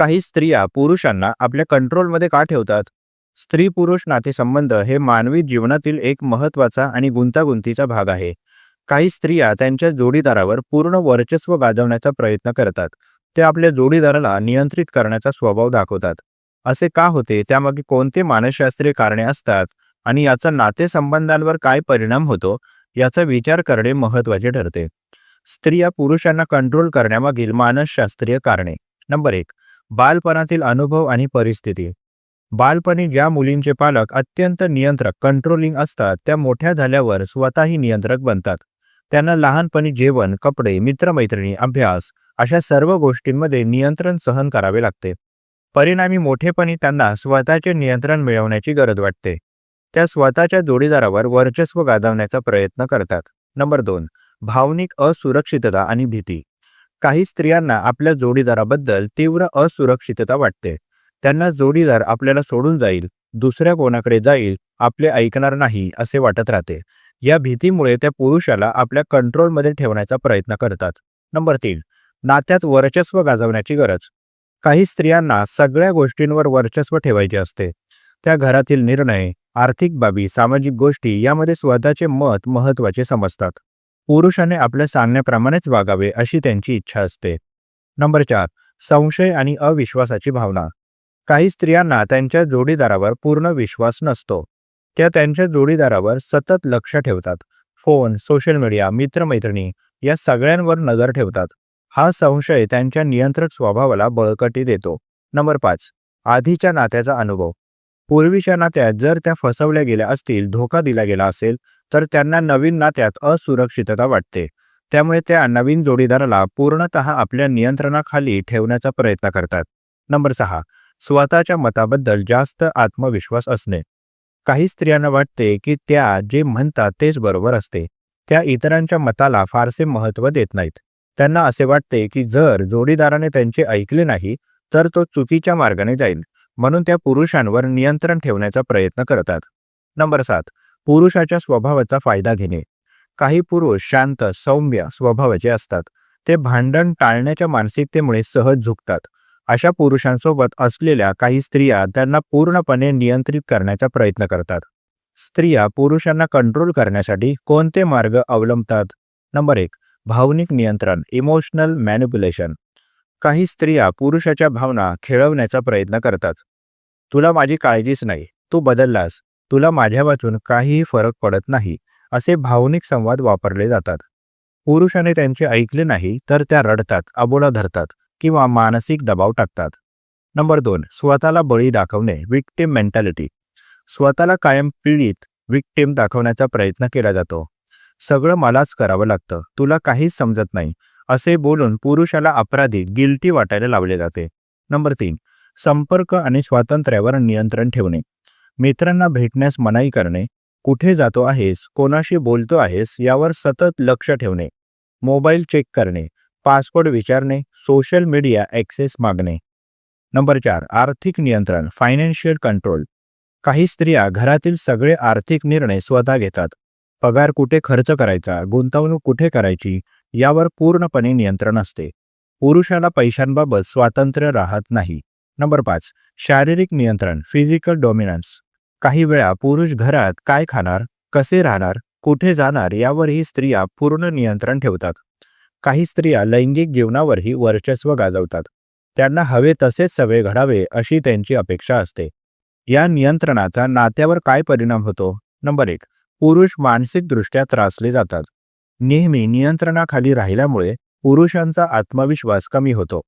काही स्त्रिया पुरुषांना आपल्या कंट्रोलमध्ये का ठेवतात? स्त्री पुरुष नातेसंबंध हे मानवी जीवनातील एक महत्त्वाचा आणि गुंतागुंतीचा भाग आहे. काही स्त्रिया त्यांच्या जोडीदारावर पूर्ण वर्चस्व गाजवण्याचा प्रयत्न करतात. ते आपल्या जोडीदाराला नियंत्रित करण्याचा स्वभाव दाखवतात. असे का होते? त्यामागे कोणते मानसशास्त्रीय कारणे असतात? आणि याचा नातेसंबंधांवर काय परिणाम होतो? याचा विचार करणे महत्त्वाचे ठरते. स्त्रिया पुरुषांना कंट्रोल करण्यामागील मानसशास्त्रीय कारणे. नंबर एक बालपणातील अनुभव आणि परिस्थिती. बालपणी ज्या मुलींचे पालक अत्यंत नियंत्रक कंट्रोलिंग असतात त्या मोठ्या झाल्यावर स्वतःही नियंत्रक बनतात. त्यांना लहानपणी जेवण कपडे मित्रमैत्रिणी अभ्यास अशा सर्व गोष्टींमध्ये नियंत्रण सहन करावे लागते. परिणामी मोठेपणी त्यांना स्वतःचे नियंत्रण मिळवण्याची गरज वाटते. त्या स्वतःच्या जोडीदारावर वर्चस्व गाजवण्याचा प्रयत्न करतात. नंबर दोन भावनिक असुरक्षितता आणि भीती. काही स्त्रियांना आपल्या जोडीदाराबद्दल तीव्र असुरक्षितता वाटते. त्यांना जोडीदार आपल्याला सोडून जाईल दुसऱ्या कोणाकडे जाईल आपले ऐकणार नाही असे वाटत राहते. या भीतीमुळे त्या पुरुषाला आपल्या कंट्रोलमध्ये ठेवण्याचा प्रयत्न करतात. नंबर तीन नात्यात वर्चस्व गाजवण्याची गरज. काही स्त्रियांना सगळ्या गोष्टींवर वर्चस्व ठेवायचे असते. त्या घरातील निर्णय आर्थिक बाबी सामाजिक गोष्टी यामध्ये स्वतःचे मत महत्त्वाचे समजतात. पुरुषाने आपल्या सांगण्याप्रमाणेच वागावे अशी त्यांची इच्छा असते. नंबर चार संशय आणि अविश्वासाची भावना. काही स्त्रियांना त्यांच्या जोडीदारावर पूर्ण विश्वास नसतो. त्या त्यांच्या जोडीदारावर सतत लक्ष ठेवतात. फोन सोशल मीडिया मित्रमैत्रिणी या सगळ्यांवर नजर ठेवतात. हा संशय त्यांच्या नियंत्रक स्वभावाला बळकटी देतो. नंबर पाच आधीच्या नात्याचा अनुभव. पूर्वीच्या नात्यात जर त्या फसवल्या गेल्या असतील धोका दिला गेला असेल तर त्यांना नवीन नात्यात असुरक्षितता वाटते. त्यामुळे त्या नवीन जोडीदाराला पूर्णतः आपल्या नियंत्रणाखाली ठेवण्याचा प्रयत्न करतात. नंबर सहा स्वतःच्या मताबद्दल जास्त आत्मविश्वास असणे. काही स्त्रियांना वाटते की त्या जे म्हणतात तेच बरोबर असते. त्या इतरांच्या मताला फारसे महत्त्व देत नाहीत. त्यांना असे वाटते की जर जोडीदाराने त्यांचे ऐकले नाही तर तो चुकीच्या मार्गाने जाईल. म्हणून त्या पुरुषांवर नियंत्रण ठेवण्याचा प्रयत्न करतात. नंबर सात. पुरुषाच्या स्वभावाचा फायदा घेणे. काही पुरुष शांत सौम्य स्वभावाचे असतात. ते भांडण टाळण्याच्या मानसिकतेमुळे सहज झुकतात. अशा पुरुषांसोबत असलेल्या काही स्त्रिया त्यांना पूर्णपणे नियंत्रित करण्याचा प्रयत्न करतात. स्त्रिया पुरुषांना कंट्रोल करण्यासाठी कोणते मार्ग अवलंबतात? नंबर एक. भावनिक नियंत्रण इमोशनल मॅन्युप्युलेशन काही स्त्रिया पुरुषाच्या भावना खेळवण्याचा प्रयत्न करतात. तुला माझी काळजीच नाही. तू बदललास. तुला माझ्या वाचून काहीही फरक पडत नाही. असे भावनिक संवाद वापरले जातात. पुरुषाने त्यांचे ऐकले नाही तर त्या रडतात अबोला धरतात किंवा मानसिक दबाव टाकतात. नंबर दोन. स्वतःला बळी दाखवणे. Victim mentality. स्वतःला कायम पीडित विक्टिम दाखवण्याचा प्रयत्न केला जातो. सगळं मलाच करावं लागतं. तुला काहीच समजत नाही. असे बोलून पुरुषाला अपराधी गिल्टी वाटायला लावले जाते. नंबर तीन. संपर्क आणि स्वातंत्र्यावर नियंत्रण ठेवणे. मित्रांना भेटण्यास मनाई करणे. कुठे जातो आहेस? कोणाशी बोलतो आहेस? यावर सतत लक्ष ठेवणे. मोबाईल चेक करणे. पासवर्ड विचारणे. सोशल मीडिया ॲक्सेस मागणे. नंबर चार. आर्थिक नियंत्रण. फायनान्शियल कंट्रोल काही स्त्रिया घरातील सगळे आर्थिक निर्णय स्वतः घेतात. पगार कुठे खर्च करायचा गुंतवणूक कुठे करायची यावर पूर्णपणे नियंत्रण असते. पुरुषाला पैशांबाबत स्वातंत्र्य राहत नाही. नंबर पाच शारीरिक नियंत्रण फिजिकल डॉमिनन्स काही वेळा पुरुष घरात काय खाणार कसे राहणार कुठे जाणार यावरही स्त्रिया पूर्ण नियंत्रण ठेवतात. काही स्त्रिया लैंगिक जीवनावरही वर्चस्व गाजवतात. त्यांना हवे तसेच सवय घडावे अशी त्यांची अपेक्षा असते. या नियंत्रणाचा नात्यावर काय परिणाम होतो? नंबर एक पुरुष मानसिकदृष्ट्या त्रासले जातात. नेहमी नियंत्रणाखाली राहिल्यामुळे पुरुषांचा आत्मविश्वास कमी होतो.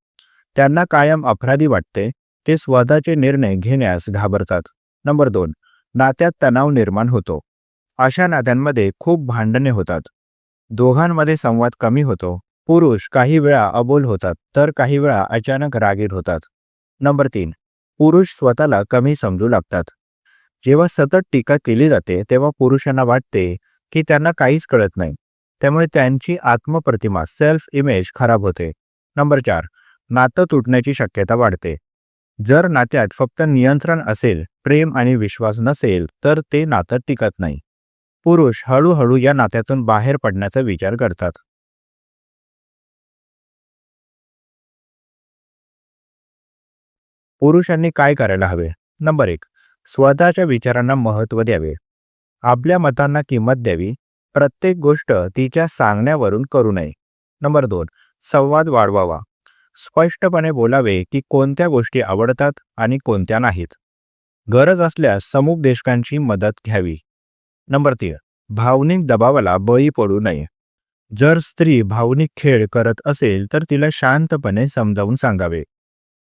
त्यांना कायम अपराधी वाटते ते स्वतःचे निर्णय घेण्यास घाबरतात. नंबर दोन नात्यात तणाव निर्माण होतो. अशा नात्यांमध्ये खूप भांडणे होतात. दोघांमध्ये संवाद कमी होतो. पुरुष काही वेळा अबोल होतात तर काही वेळा अचानक रागीट होतात. नंबर तीन पुरुष स्वतःला कमी समजू लागतात. जेव्हा सतत टीका केली जाते तेव्हा पुरुषांना वाटते की त्यांना काहीच कळत नाही. त्यामुळे त्यांची आत्मप्रतिमा सेल्फ इमेज खराब होते. नंबर चार नातं तुटण्याची शक्यता वाढते. जर नात्यात फक्त नियंत्रण असेल प्रेम आणि विश्वास नसेल तर ते नातं टिकत नाही. पुरुष हळूहळू या नात्यातून बाहेर पडण्याचा विचार करतात. पुरुषांनी काय करायला हवे? नंबर एक स्वतःच्या विचारांना महत्त्व द्यावे. आपल्या मतांना किंमत द्यावी. प्रत्येक गोष्ट तिच्या सांगण्यावरून करू नये. नंबर दोन संवाद वाढवावा. स्पष्टपणे बोलावे की कोणत्या गोष्टी आवडतात आणि कोणत्या नाहीत. गरज असल्यास समुपदेशकांची मदत घ्यावी. नंबर तीन भावनिक दबावाला बळी पडू नये. जर स्त्री भावनिक खेळ करत असेल तर तिला शांतपणे समजावून सांगावे.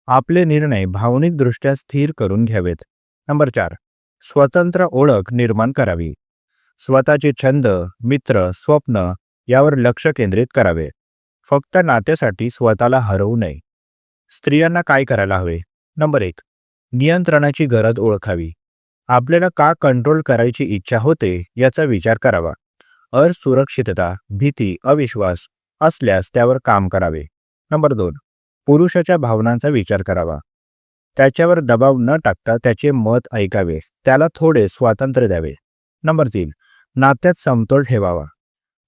आपले निर्णय भावनिकदृष्ट्या स्थिर करून घ्यावेत. नंबर चार. स्वतंत्र ओळख निर्माण करावी. स्वतःचे छंद मित्र स्वप्न यावर लक्ष केंद्रित करावे. फक्त नात्यासाठी स्वतःला हरवू नये. स्त्रियांना काय करायला हवे? नंबर एक. नियंत्रणाची गरज ओळखावी. आपल्याला का कंट्रोल करायची इच्छा होते याचा विचार करावा. असुरक्षितता भीती अविश्वास असल्यास त्यावर काम करावे. नंबर दोन. पुरुषाच्या भावनांचा विचार करावा. त्याच्यावर दबाव न टाकता त्याचे मत ऐकावे. त्याला थोडे स्वातंत्र्य द्यावे. नंबर तीन. नात्यात समतोल ठेवावा.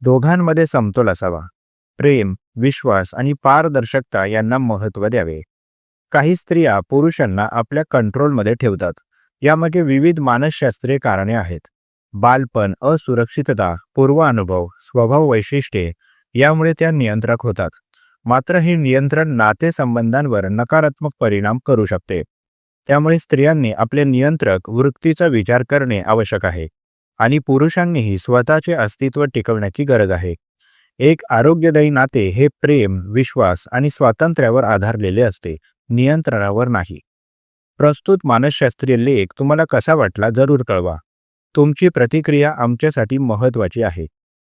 दोघांमध्ये समतोल असावा. प्रेम विश्वास आणि पारदर्शकता यांना महत्त्व द्यावे. काही स्त्रिया पुरुषांना आपल्या कंट्रोलमध्ये ठेवतात. यामागे विविध मानसशास्त्रीय कारणे आहेत. बालपण असुरक्षितता पूर्वानुभव स्वभाव वैशिष्ट्ये यामुळे त्या नियंत्रक होतात. मात्र हे नियंत्रण नातेसंबंधांवर नकारात्मक परिणाम करू शकते. त्यामुळे स्त्रियांनी आपले नियंत्रक वृत्तीचा विचार करणे आवश्यक आहे आणि पुरुषांनीही स्वतःचे अस्तित्व टिकवण्याची गरज आहे. एक आरोग्यदायी नाते हे प्रेम विश्वास आणि स्वातंत्र्यावर आधारलेले असते नियंत्रणावर नाही. प्रस्तुत मानसशास्त्रीय लेख तुम्हाला कसा वाटला जरूर कळवा. तुमची प्रतिक्रिया आमच्यासाठी महत्त्वाची आहे.